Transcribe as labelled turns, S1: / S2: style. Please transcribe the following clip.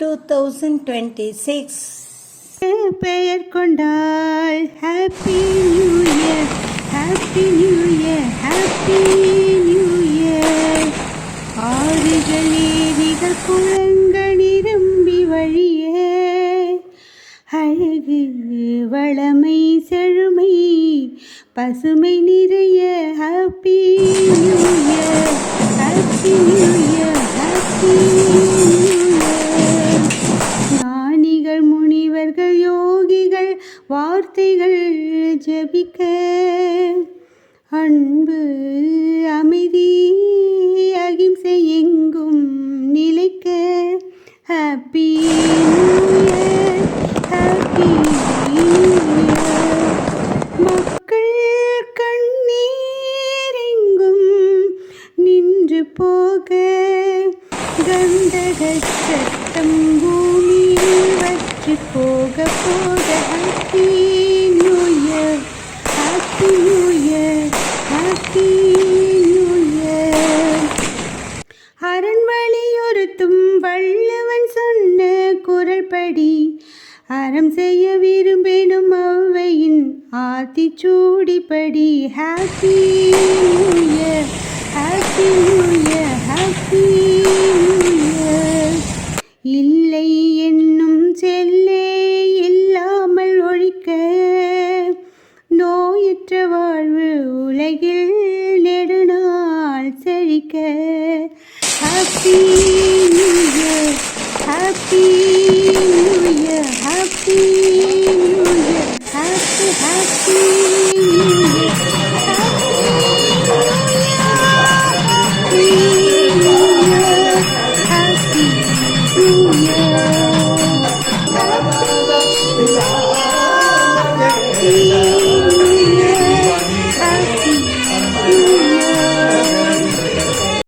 S1: Two thousand twenty six
S2: பெயர் கொண்டாள் happy new year happy new year happy new year ஆறுகள் ஏரிகள் குளங்கள் நிரம்பி வழிய. அழகு வளமை செழுமை பசுமை நிறைய ஹாப்பி வார்த்தைகள் ஜபிக்க. அன்பு அமைதி அகிம்சை எங்கும் நிலைக்க. ஹாப்பி ஹாப்பி மக்கள் கண்ணீர் நின்று போக. கந்தக சத்தம் பூமி வற்றி போக போக happy new year. Happy new year. Happy new year. அரண் வழியொருத்தும் வள்ளுவன் சொன்ன குரல்படி அறம் செய்ய விரும்பினும் அவ்வையின் ஆத்திச்சூடிப்படி happy new year. Happy New Year, Happy New Year, Happy New Year, Happy, Happy